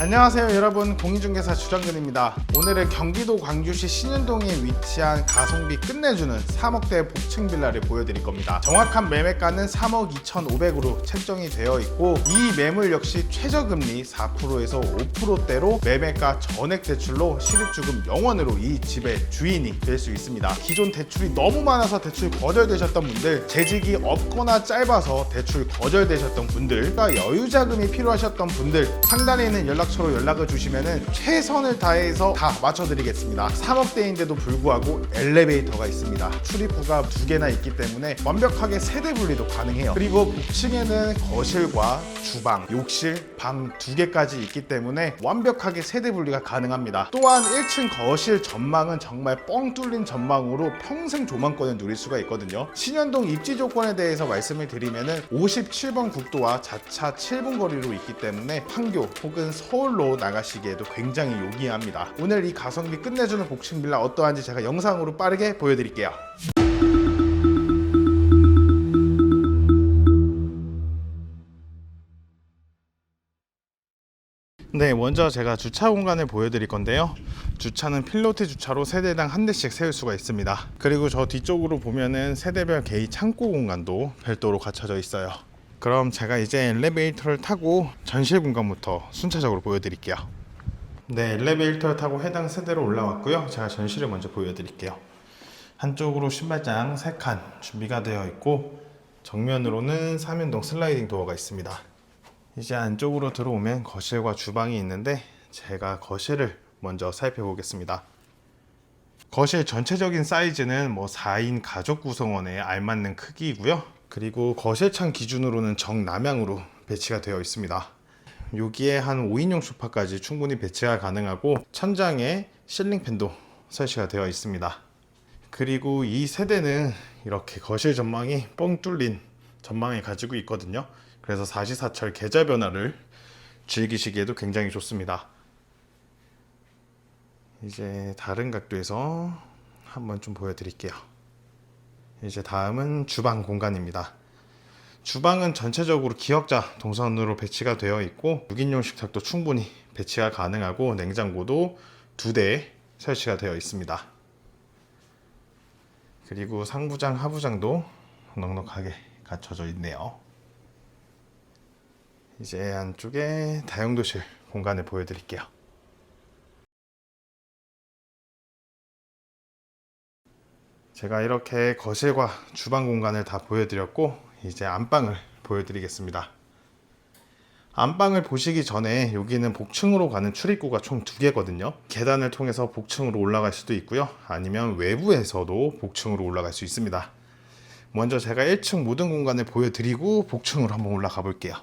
안녕하세요 여러분. 공인중개사 주정근입니다. 오늘은 경기도 광주시 신윤동에 위치한 가성비 끝내주는 3억대 복층 빌라를 보여드릴 겁니다. 정확한 매매가는 3억 2,500으로 책정이 되어 있고 이 매물 역시 최저금리 4%에서 5%대로 매매가 전액 대출로 실입주금 0원으로 이 집의 주인이 될 수 있습니다. 기존 대출이 너무 많아서 대출 거절되셨던 분들 재직이 없거나 짧아서 대출 거절되셨던 분들 여유자금이 필요하셨던 분들 상단에 있는 연락 처로 연락을 주시면 최선을 다해서 다 맞춰드리겠습니다. 3억대인데도 불구하고 엘리베이터가 있습니다. 출입구가 두 개나 있기 때문에 완벽하게 세대 분리도 가능해요. 그리고 북층에는 거실과 주방, 욕실, 방 두 개까지 있기 때문에 완벽하게 세대 분리가 가능합니다. 또한 1층 거실 전망은 정말 뻥 뚫린 전망으로 평생 조망권을 누릴 수가 있거든요. 신현동 입지 조건에 대해서 말씀을 드리면은 57번 국도와 자차 7분 거리로 있기 때문에 판교 혹은 서울 로 나가시기에도 굉장히 용이합니다. 오늘 이 가성비 끝내주는 복층 빌라 어떠한지 제가 영상으로 빠르게 보여드릴게요. 네, 먼저 제가 주차 공간을 보여드릴 건데요. 주차는 필로티 주차로 세대당 한 대씩 세울 수가 있습니다. 그리고 저 뒤쪽으로 보면은 세대별 개의 창고 공간도 별도로 갖춰져 있어요. 그럼 제가 이제 엘리베이터를 타고 전실 공간부터 순차적으로 보여드릴게요. 네, 엘리베이터를 타고 해당 세대로 올라왔고요. 제가 전실을 먼저 보여드릴게요. 한쪽으로 신발장 3칸 준비가 되어 있고 정면으로는 3연동 슬라이딩 도어가 있습니다. 이제 안쪽으로 들어오면 거실과 주방이 있는데 제가 거실을 먼저 살펴보겠습니다. 거실 전체적인 사이즈는 뭐 4인 가족 구성원에 알맞는 크기이고요. 그리고 거실창 기준으로는 정남향으로 배치가 되어 있습니다. 여기에 한 5인용 소파까지 충분히 배치가 가능하고 천장에 실링팬도 설치가 되어 있습니다. 그리고 이 세대는 이렇게 거실 전망이 뻥 뚫린 전망을 가지고 있거든요. 그래서 사시사철 계절 변화를 즐기시기에도 굉장히 좋습니다. 이제 다른 각도에서 한번 좀 보여드릴게요. 이제 다음은 주방 공간입니다. 주방은 전체적으로 기역자 동선으로 배치가 되어 있고 6인용 식탁도 충분히 배치가 가능하고 냉장고도 두 대 설치가 되어 있습니다. 그리고 상부장, 하부장도 넉넉하게 갖춰져 있네요. 이제 안쪽에 다용도실 공간을 보여드릴게요. 제가 이렇게 거실과 주방 공간을 다 보여드렸고 이제 안방을 보여드리겠습니다. 안방을 보시기 전에 여기는 복층으로 가는 출입구가 총 두 개거든요. 계단을 통해서 복층으로 올라갈 수도 있고요. 아니면 외부에서도 복층으로 올라갈 수 있습니다. 먼저 제가 1층 모든 공간을 보여드리고 복층으로 한번 올라가 볼게요.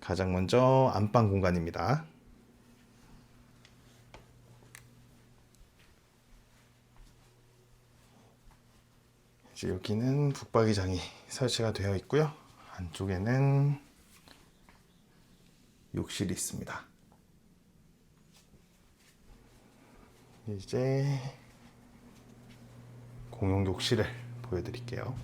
가장 먼저 안방 공간입니다. 여기는 북박이장이 설치가 되어 있고요. 안쪽에는 욕실이 있습니다. 이제 공용 욕실을 보여드릴게요.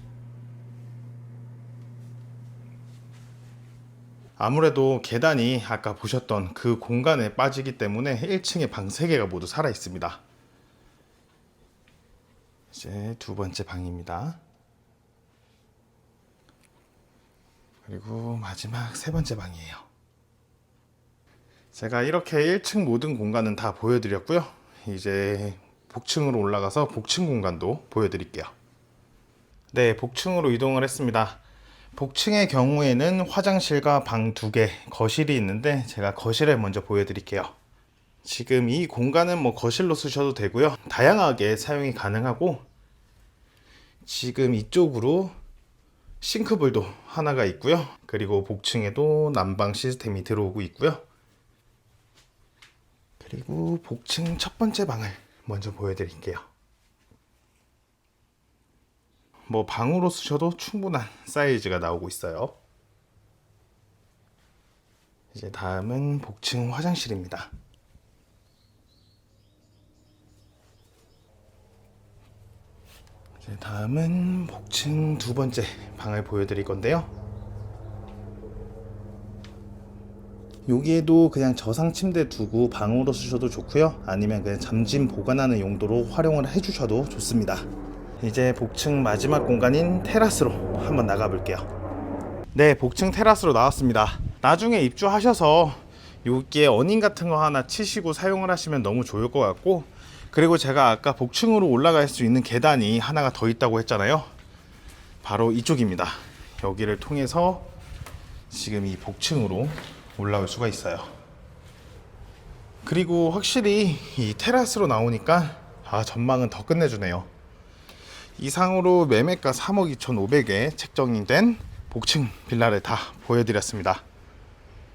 아무래도 계단이 아까 보셨던 그 공간에 빠지기 때문에 1층에 방 3개가 모두 살아 있습니다. 이제 두 번째 방입니다. 그리고 마지막 세 번째 방이에요. 제가 이렇게 1층 모든 공간은 다 보여드렸고요. 이제 복층으로 올라가서 복층 공간도 보여드릴게요. 네, 복층으로 이동을 했습니다. 복층의 경우에는 화장실과 방 두 개, 거실이 있는데 제가 거실을 먼저 보여드릴게요. 지금 이 공간은 뭐 거실로 쓰셔도 되고요. 다양하게 사용이 가능하고 지금 이쪽으로 싱크볼도 하나가 있고요. 그리고 복층에도 난방 시스템이 들어오고 있고요. 그리고 복층 첫 번째 방을 먼저 보여드릴게요. 뭐 방으로 쓰셔도 충분한 사이즈가 나오고 있어요. 이제 다음은 복층 화장실입니다. 다음은 복층 두 번째 방을 보여드릴 건데요. 여기에도 그냥 저상 침대 두고 방으로 쓰셔도 좋고요. 아니면 그냥 잠짐 보관하는 용도로 활용을 해주셔도 좋습니다. 이제 복층 마지막 공간인 테라스로 한번 나가 볼게요. 네, 복층 테라스로 나왔습니다. 나중에 입주하셔서 여기에 어닝 같은 거 하나 치시고 사용을 하시면 너무 좋을 것 같고 그리고 제가 아까 복층으로 올라갈 수 있는 계단이 하나가 더 있다고 했잖아요. 바로 이쪽입니다. 여기를 통해서 지금 이 복층으로 올라올 수가 있어요. 그리고 확실히 이 테라스로 나오니까 아 전망은 더 끝내주네요. 이상으로 매매가 3억 2,500에 책정이 된 복층 빌라를 다 보여드렸습니다.